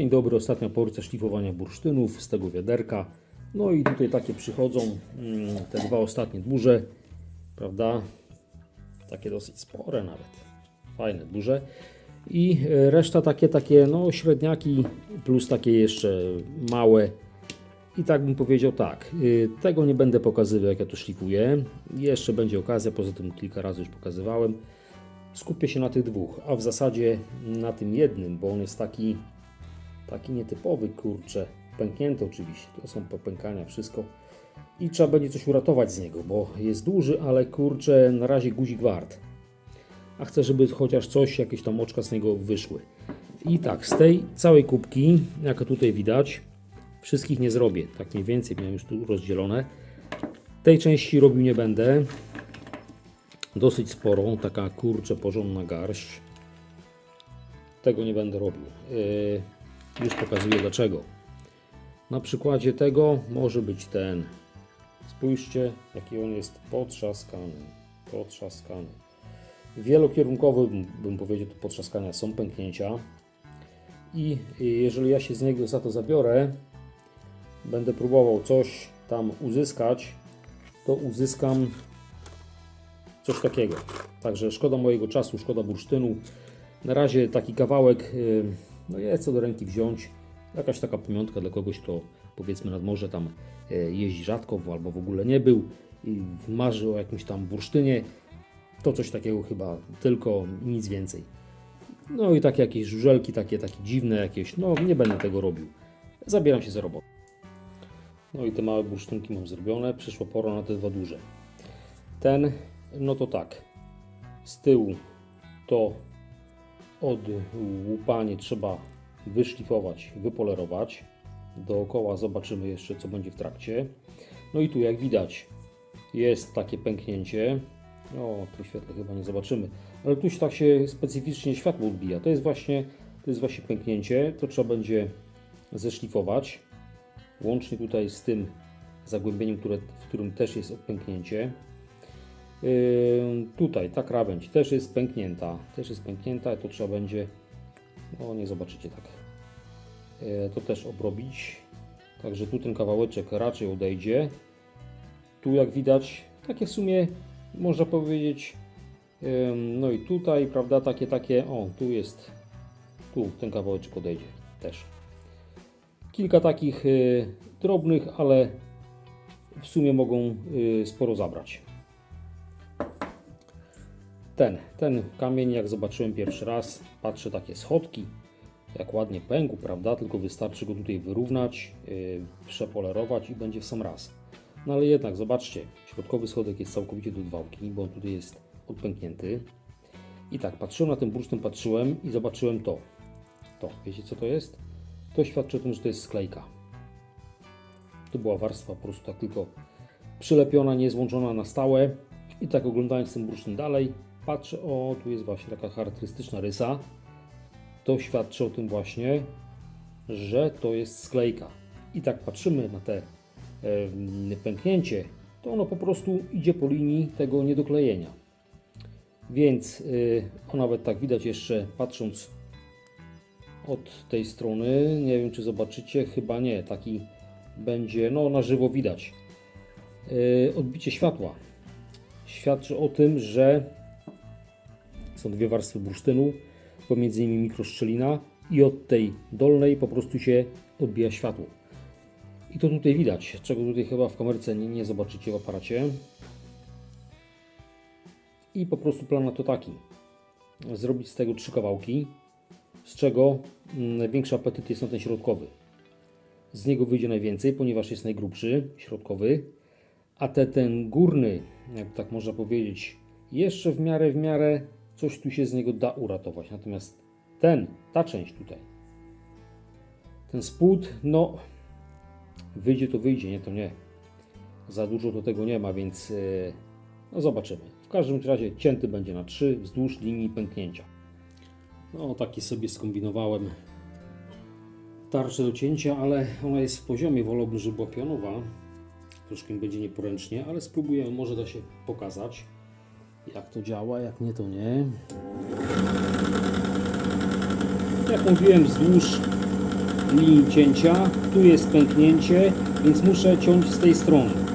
Dzień dobry, ostatnia porcja szlifowania bursztynów z tego wiaderka. No i tutaj takie przychodzą mm, te dwa ostatnie duże, prawda? Takie dosyć spore nawet. Fajne, duże. I e, reszta takie, takie no średniaki plus takie jeszcze małe. I tak bym powiedział tak, y, tego nie będę pokazywał jak ja to szlifuję. Jeszcze będzie okazja, poza tym kilka razy już pokazywałem. Skupię się na tych dwóch, a w zasadzie na tym jednym, bo on jest taki taki nietypowy, kurczę, pęknięty oczywiście, to są popękania, wszystko. I trzeba będzie coś uratować z niego, bo jest duży, ale kurczę, na razie guzik wart. A chcę, żeby chociaż coś, jakieś tam oczka z niego wyszły. I tak, z tej całej kubki, jak tutaj widać, wszystkich nie zrobię, tak mniej więcej miałem już tu rozdzielone. Tej części robił nie będę. Dosyć sporą, taka kurczę porządna garść. Tego nie będę robił. Yy, już pokazuję dlaczego. Na przykładzie tego może być ten. Spójrzcie, jaki on jest potrzaskany. Potrzaskany. Wielokierunkowy, bym- powiedział, to potrzaskania są pęknięcia. I jeżeli ja się z niego za to zabiorę, będę próbował coś tam uzyskać, to uzyskam coś takiego. Także szkoda mojego czasu, szkoda bursztynu. Na razie taki kawałek y, no jest co do ręki wziąć. Jakaś taka pamiątka dla kogoś, kto powiedzmy nad morze tam y, jeździ rzadko albo w ogóle nie był i marzy o jakimś tam bursztynie. To coś takiego chyba tylko nic więcej. No i takie jakieś żużelki, takie, takie dziwne jakieś, no nie będę tego robił. Zabieram się za robotę. No i te małe bursztynki mam zrobione. Przyszła pora na te dwa duże. Ten, no to tak. Z tyłu to od łupanie trzeba wyszlifować, wypolerować. Dookoła zobaczymy jeszcze, co będzie w trakcie. No i tu, jak widać, jest takie pęknięcie. O, w tym świetle chyba nie zobaczymy, ale tu się tak się specyficznie światło odbija. To jest właśnie, to jest właśnie pęknięcie. To trzeba będzie zeszlifować. Łącznie tutaj z tym zagłębieniem, które, w którym też jest pęknięcie. Yy, tutaj ta krawędź też jest pęknięta, też jest pęknięta, to trzeba będzie, no nie zobaczycie tak, Yy, to też obrobić. Także tu ten kawałeczek raczej odejdzie. Tu jak widać, takie w sumie można powiedzieć, yy, no i tutaj, prawda, takie, takie, o tu jest, tu ten kawałeczek odejdzie też. Kilka takich drobnych, ale w sumie mogą sporo zabrać. Ten, ten kamień, jak zobaczyłem pierwszy raz, patrzę takie schodki, jak ładnie pękł, prawda? Tylko wystarczy go tutaj wyrównać, yy, przepolerować i będzie w sam raz. No ale jednak, zobaczcie, środkowy schodek jest całkowicie do dwałki, bo on tutaj jest odpęknięty. I tak, patrzyłem na ten bursztyn, patrzyłem i zobaczyłem to. To, wiecie co to jest? To świadczy o tym, że to jest sklejka. To była warstwa po prostu tak tylko przylepiona, nie złączona na stałe. I tak oglądając ten bursztyn dalej, patrzę, o tu jest właśnie taka charakterystyczna rysa. To świadczy o tym właśnie, że to jest sklejka. I tak patrzymy na te e, pęknięcie, to ono po prostu idzie po linii tego niedoklejenia. Więc y, o nawet tak widać jeszcze patrząc od tej strony, nie wiem czy zobaczycie, chyba nie, taki będzie, no na żywo widać. Y, odbicie światła świadczy o tym, że są dwie warstwy bursztynu, pomiędzy nimi mikroszczelina i od tej dolnej po prostu się odbija światło. I to tutaj widać, czego tutaj chyba w kamerce nie, nie zobaczycie w aparacie. I po prostu plan na to taki. Zrobić z tego trzy kawałki, z czego mm, największy apetyt jest na ten środkowy. Z niego wyjdzie najwięcej, ponieważ jest najgrubszy, środkowy, a te, ten górny, jak tak można powiedzieć, jeszcze w miarę, w miarę coś tu się z niego da uratować. Natomiast ten, ta część tutaj, ten spód, no wyjdzie to wyjdzie, nie to nie. Za dużo to tego nie ma, więc yy, no zobaczymy. W każdym razie cięty będzie na 3 wzdłuż linii pęknięcia. No taki sobie skombinowałem tarczę do cięcia, ale ona jest w poziomie, wolałbym, żeby była pionowa. Troszkę będzie nieporęcznie, ale spróbujemy, może da się pokazać jak to działa, jak nie to nie. Jak mówiłem wzdłuż linii cięcia. Tu jest pęknięcie, więc muszę ciąć z tej strony.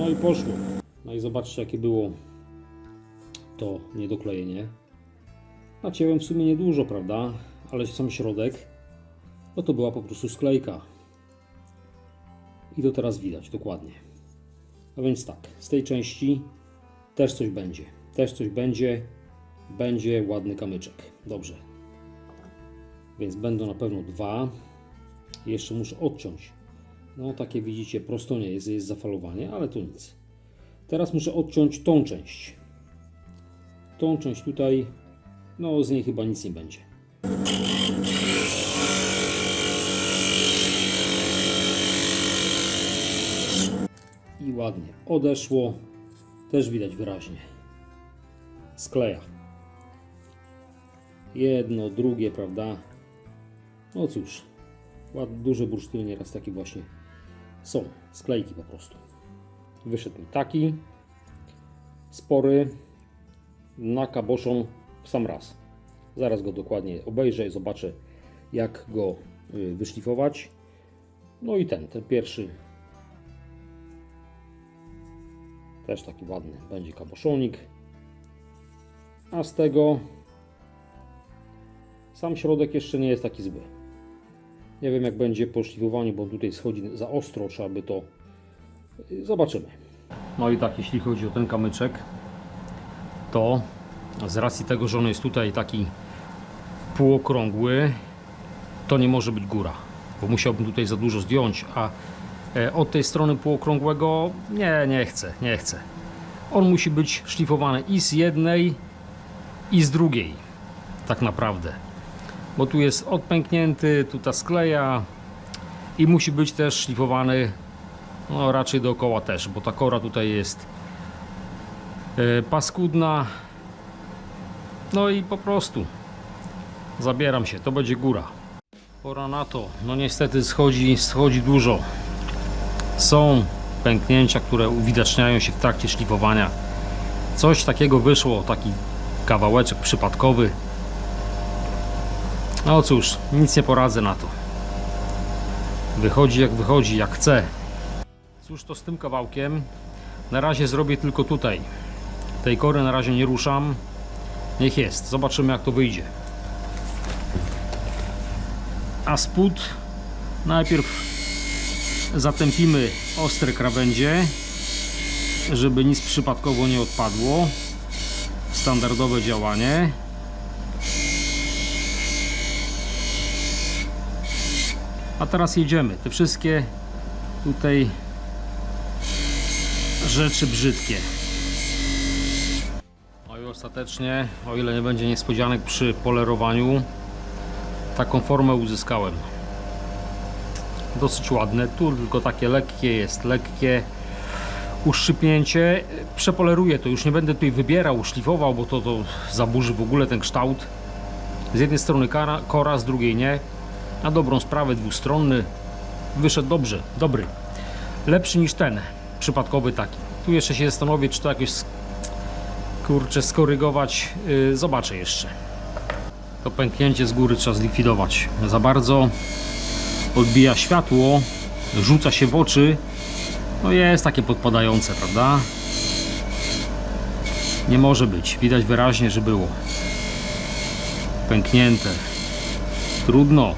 No i poszło. No i zobaczcie jakie było to niedoklejenie. Nacięłem w sumie niedużo, prawda? Ale sam środek, no to była po prostu sklejka. I to teraz widać dokładnie. A więc tak, z tej części też coś będzie. Też coś będzie. Będzie ładny kamyczek. Dobrze. Więc będą na pewno dwa. Jeszcze muszę odciąć. No takie widzicie, prosto nie jest, jest zafalowanie, ale to nic. Teraz muszę odciąć tą część. Tą część tutaj, no z niej chyba nic nie będzie. i ładnie odeszło. Też widać wyraźnie. Skleja. Jedno, drugie, prawda? No cóż, duże bursztyny nieraz takie właśnie są. Sklejki po prostu. Wyszedł mi taki spory na kaboszon w sam raz. Zaraz go dokładnie obejrzę i zobaczę jak go y, wyszlifować. No i ten, ten pierwszy Też taki ładny będzie kaboszonik. A z tego sam środek jeszcze nie jest taki zły. Nie wiem jak będzie po szlifowaniu, bo tutaj schodzi za ostro, trzeba by to zobaczymy. No i tak, jeśli chodzi o ten kamyczek, to z racji tego, że on jest tutaj taki półokrągły, to nie może być góra, bo musiałbym tutaj za dużo zdjąć, a E, od tej strony półokrągłego nie, nie chcę, nie chcę. On musi być szlifowany i z jednej i z drugiej tak naprawdę. Bo tu jest odpęknięty, tu ta skleja i musi być też szlifowany no raczej dookoła też, bo ta kora tutaj jest e, paskudna. No i po prostu zabieram się, to będzie góra. Pora na to. No niestety schodzi, schodzi dużo. Są pęknięcia, które uwidaczniają się w trakcie szlifowania. Coś takiego wyszło, taki kawałeczek przypadkowy. No cóż, nic nie poradzę na to. Wychodzi jak wychodzi, jak chce. Cóż to z tym kawałkiem? Na razie zrobię tylko tutaj. Tej kory na razie nie ruszam. Niech jest. Zobaczymy jak to wyjdzie. A spód najpierw zatępimy ostre krawędzie żeby nic przypadkowo nie odpadło standardowe działanie a teraz jedziemy te wszystkie tutaj rzeczy brzydkie no i ostatecznie o ile nie będzie niespodzianek przy polerowaniu taką formę uzyskałem dosyć ładne. Tu tylko takie lekkie jest, lekkie uszczypnięcie. Przepoleruję to, już nie będę tutaj wybierał, szlifował, bo to, to zaburzy w ogóle ten kształt. Z jednej strony kora, z drugiej nie. Na dobrą sprawę dwustronny. Wyszedł dobrze, dobry. Lepszy niż ten, przypadkowy taki. Tu jeszcze się zastanowię, czy to jakoś kurczę skorygować. Yy, zobaczę jeszcze. To pęknięcie z góry trzeba zlikwidować. Za bardzo odbija światło, rzuca się w oczy, no jest takie podpadające, prawda? Nie może być, widać wyraźnie, że było pęknięte. Trudno.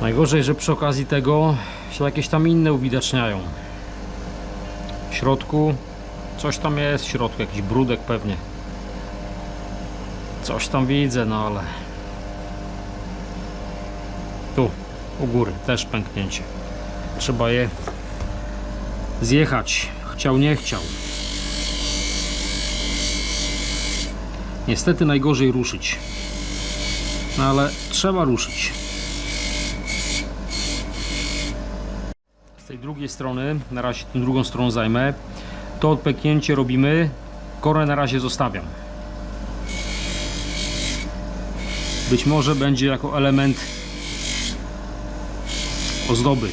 Najgorzej, że przy okazji tego się jakieś tam inne uwidaczniają. W środku coś tam jest, w środku jakiś brudek pewnie. Coś tam widzę, no ale tu u góry też pęknięcie trzeba je zjechać. Chciał, nie chciał. Niestety najgorzej ruszyć. No ale trzeba ruszyć. Z tej drugiej strony, na razie tą drugą stroną zajmę. To odpęknięcie robimy. Korę na razie zostawiam. Być może będzie jako element ozdoby.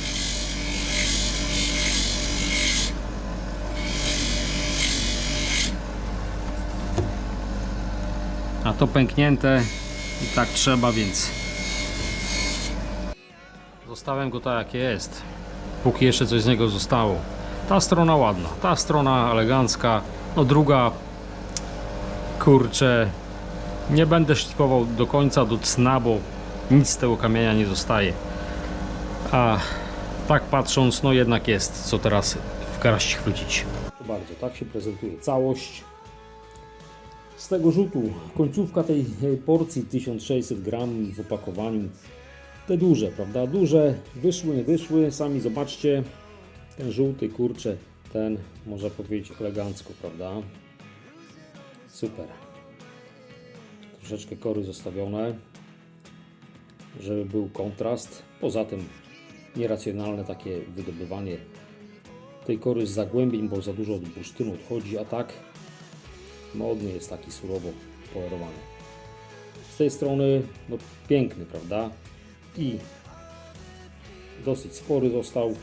A to pęknięte i tak trzeba, więc zostawiam go tak jak jest. Póki jeszcze coś z niego zostało. Ta strona ładna, ta strona elegancka. No druga kurczę nie będę szlifował do końca, do cna, bo nic z tego kamienia nie zostaje. A tak patrząc, no jednak jest co teraz w garść chwycić. Bardzo, tak się prezentuje całość. Z tego rzutu końcówka tej porcji 1600 gram w opakowaniu. Te duże, prawda? Duże wyszły, wyszły. Sami zobaczcie. Ten żółty, kurczę, ten można powiedzieć elegancko, prawda? Super. Troszeczkę kory zostawione, żeby był kontrast. Poza tym nieracjonalne takie wydobywanie tej kory z zagłębień, bo za dużo od bursztynu odchodzi, a tak modny jest taki surowo polerowany. Z tej strony no, piękny, prawda? I dosyć spory został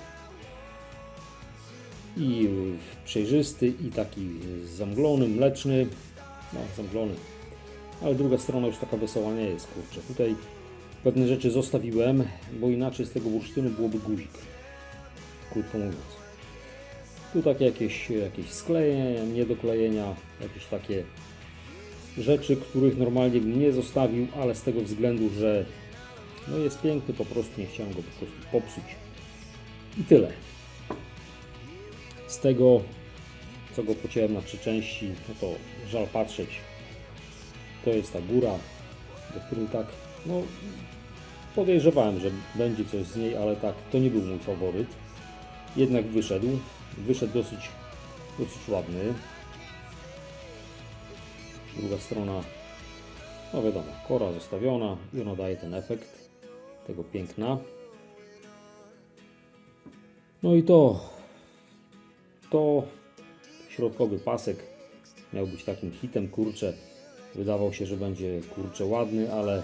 i przejrzysty i taki zamglony, mleczny, no zamglony, ale druga strona już taka wesoła nie jest, kurczę. Tutaj pewne rzeczy zostawiłem, bo inaczej z tego bursztynu byłoby guzik, krótko mówiąc. Tu takie jakieś, jakieś sklejenia, niedoklejenia, jakieś takie rzeczy, których normalnie bym nie zostawił, ale z tego względu, że no jest piękny, po prostu nie chciałem go po prostu popsuć. I tyle. Z tego, co go pociąłem na trzy części, no to żal patrzeć. To jest ta góra, do której tak, no podejrzewałem, że będzie coś z niej, ale tak, to nie był mój faworyt. Jednak wyszedł. Wyszedł dosyć, dosyć ładny. Druga strona, no wiadomo, kora zostawiona i ona daje ten efekt tego piękna. No i to, to środkowy pasek miał być takim hitem, kurczę. Wydawał się, że będzie kurczę ładny, ale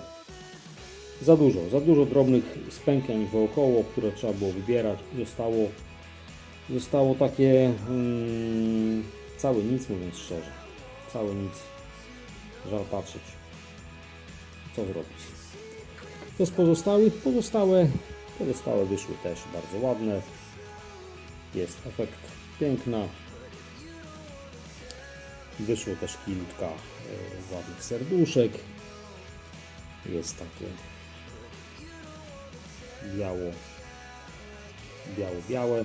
za dużo, za dużo drobnych spękań wokoło, które trzeba było wybierać i zostało, zostało takie mm, całe nic mówiąc szczerze. Całe nic. Żal patrzeć. Co zrobić? Co z pozostałych? Pozostałe, pozostałe wyszły też bardzo ładne. Jest efekt piękna. Wyszło też kilka e, ładnych serduszek. Jest takie biało, biało, białe.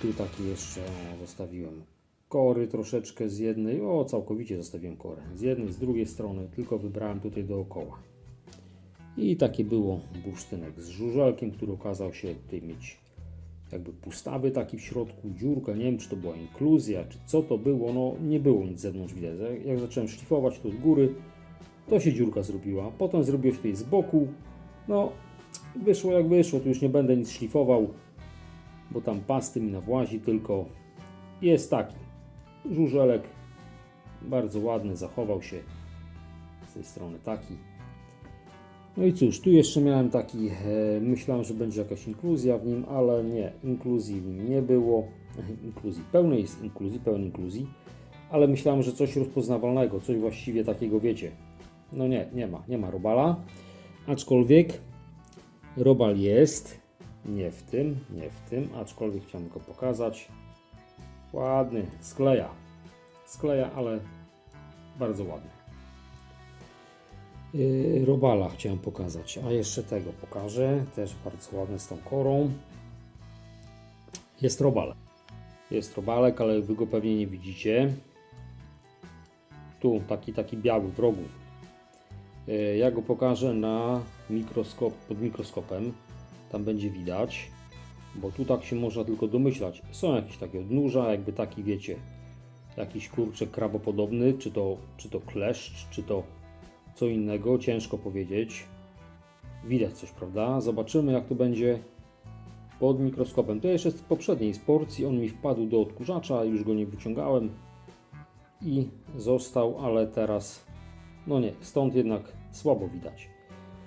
Tu taki jeszcze zostawiłem kory troszeczkę z jednej, o całkowicie zostawiłem korę, z jednej, z drugiej strony, tylko wybrałem tutaj dookoła. I takie było bursztynek z żużelkiem, który okazał się tutaj mieć jakby pustawy taki w środku, dziurka, nie wiem czy to była inkluzja, czy co to było, no nie było nic z zewnątrz widać. Jak- zacząłem szlifować to od góry, to się dziurka zrobiła. Potem zrobiło się tutaj z boku, no wyszło jak wyszło, tu już nie będę nic szlifował, bo tam pasty mi nawłazi, tylko. Jest taki żużelek, bardzo ładny, zachował się z tej strony taki. No i cóż, tu jeszcze miałem taki, e, myślałem, że będzie jakaś inkluzja w nim, ale nie, inkluzji w nim nie było. Inkluzji, pełnej jest inkluzji, pełnej inkluzji, ale myślałem, że coś rozpoznawalnego, coś właściwie takiego, wiecie. No nie, nie ma, nie ma robala, aczkolwiek robal jest, nie w tym, nie w tym, aczkolwiek chciałem go pokazać. Ładny, skleja, skleja, ale bardzo ładny. Yy, Robala chciałem pokazać, a jeszcze tego pokażę. Też bardzo ładny z tą korą. Jest robal. Jest robalek, ale wy go pewnie nie widzicie. Tu taki taki biały w rogu. Yy, Ja go pokażę na mikroskop, pod mikroskopem. Tam będzie widać. Bo tu tak się można tylko domyślać. Są jakieś takie odnóża, jakby taki wiecie, jakiś kurczek krabopodobny, czy to, czy to kleszcz, czy to co innego, ciężko powiedzieć. Widać coś, prawda? Zobaczymy jak to będzie pod mikroskopem. To jeszcze z poprzedniej z porcji, on mi wpadł do odkurzacza, już go nie wyciągałem i został, ale teraz no nie, stąd jednak słabo widać.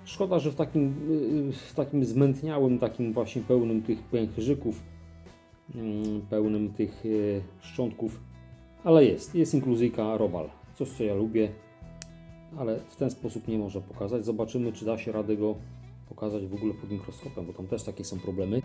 Szkoda, że w takim, yy, w takim zmętniałym, takim właśnie pełnym tych pęcherzyków, mm, pełnym tych yy, szczątków, ale jest, jest inkluzyjka Robal. Coś, co ja lubię, ale w ten sposób nie można pokazać. Zobaczymy, czy da się radę go pokazać w ogóle pod mikroskopem, bo tam też takie są problemy.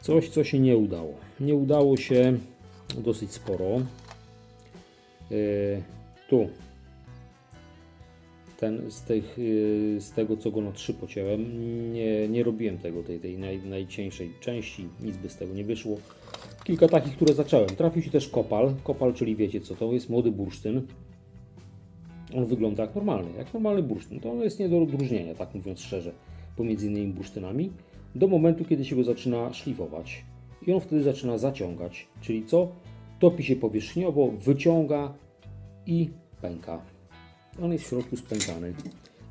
Coś, co się nie udało. Nie udało się dosyć sporo. Yy, tu ten z, tych, yy, z tego, co go na trzy pociąłem, nie, nie robiłem tego, tej, tej naj, najcieńszej części, nic by z tego nie wyszło. Kilka takich, które zacząłem. Trafił się też kopal. Kopal, czyli wiecie co to jest, młody bursztyn. On wygląda jak normalny, jak normalny bursztyn. To jest nie do odróżnienia, tak mówiąc szczerze, pomiędzy innymi bursztynami, do momentu, kiedy się go zaczyna szlifować. I on wtedy zaczyna zaciągać, czyli co? Topi się powierzchniowo, wyciąga i pęka. On jest w środku spękany,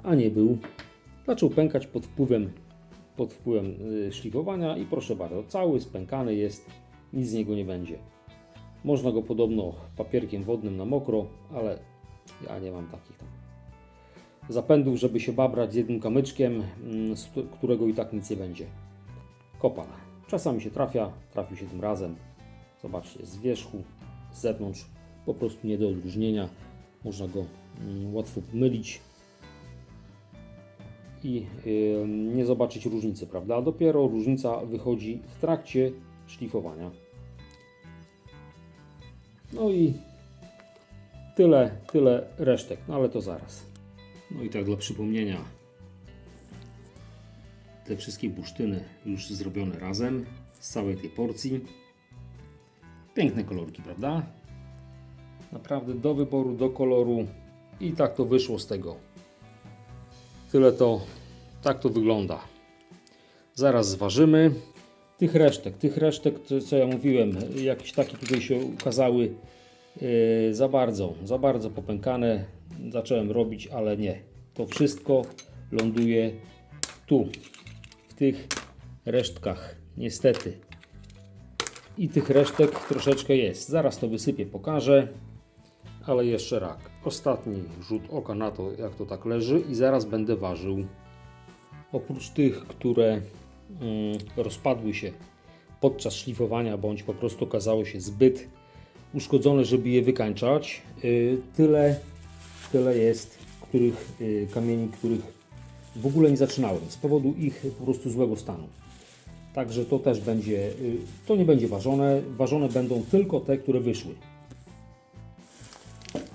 a nie był. Zaczął pękać pod wpływem, pod wpływem y, szlifowania i proszę bardzo, cały spękany jest, nic z niego nie będzie. Można go podobno papierkiem wodnym na mokro, ale ja nie mam takich tam zapędów, żeby się babrać z jednym kamyczkiem, mm, z któ- którego i tak nic nie będzie. Kopal. Czasami się trafia, trafił się tym razem. Zobaczcie, z wierzchu, z zewnątrz, po prostu nie do odróżnienia. Można go mm, łatwo pomylić i nie zobaczyć różnicy, prawda? Dopiero różnica wychodzi w trakcie szlifowania. No i tyle, tyle resztek, no ale to zaraz. No i tak dla przypomnienia, te wszystkie bursztyny już zrobione razem z całej tej porcji. Piękne kolorki, prawda? Naprawdę do wyboru, do koloru i tak to wyszło z tego. Tyle to, tak to wygląda. Zaraz zważymy. Tych resztek, tych resztek, co ja mówiłem, jakieś takie tutaj się ukazały yy, za bardzo, za bardzo popękane. Zacząłem robić, ale nie. To wszystko ląduje tu, w tych resztkach, niestety. I tych resztek troszeczkę jest. Zaraz to wysypię, pokażę. Ale jeszcze rak. Ostatni rzut oka na to, jak to tak leży i zaraz będę ważył. Oprócz tych, które mm, rozpadły się podczas szlifowania, bądź po prostu okazały się zbyt uszkodzone, żeby je wykańczać, yy, tyle, tyle jest których, yy, kamieni, których w ogóle nie zaczynałem z powodu ich po prostu złego stanu. Także to też będzie, yy, to nie będzie ważone. Ważone będą tylko te, które wyszły.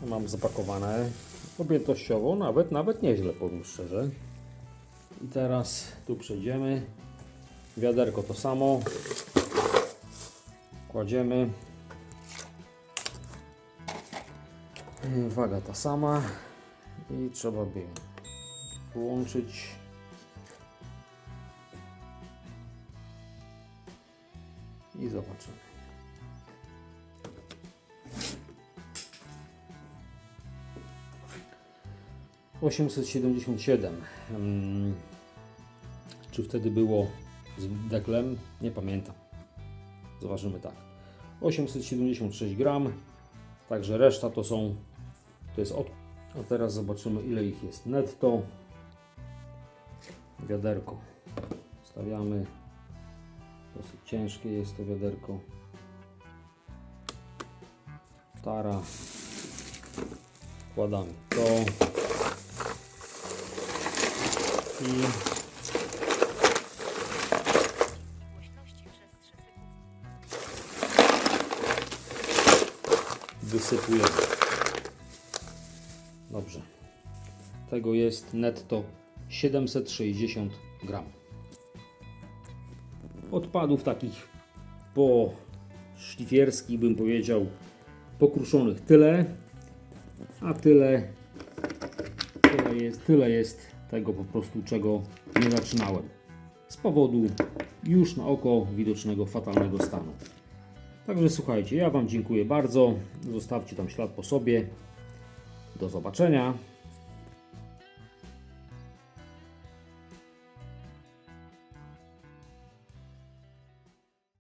Mam zapakowane objętościowo, nawet, nawet nieźle, powiem szczerze. I teraz tu przejdziemy. Wiaderko to samo. Kładziemy. Waga ta sama. I trzeba by włączyć. I zobaczymy. Osiemset siedemdziesiąt siedem. Mm, Czy wtedy było z deklem? Nie pamiętam. Zobaczymy tak. 876 gram. Także reszta to są. To jest od. A teraz zobaczymy ile ich jest netto. Wiaderko. Stawiamy. Dosyć ciężkie jest to wiaderko. Tara. Wkładamy to. I głośności przez 3 sekundy. wysypujemy. Dobrze. Tego jest netto 760 gram. Odpadów takich po szlifierskich bym powiedział pokruszonych tyle, a tyle, tyle jest, tyle jest tego po prostu czego nie zaczynałem. Z powodu już na oko widocznego fatalnego stanu. Także słuchajcie, ja Wam dziękuję bardzo. Zostawcie tam ślad po sobie. Do zobaczenia.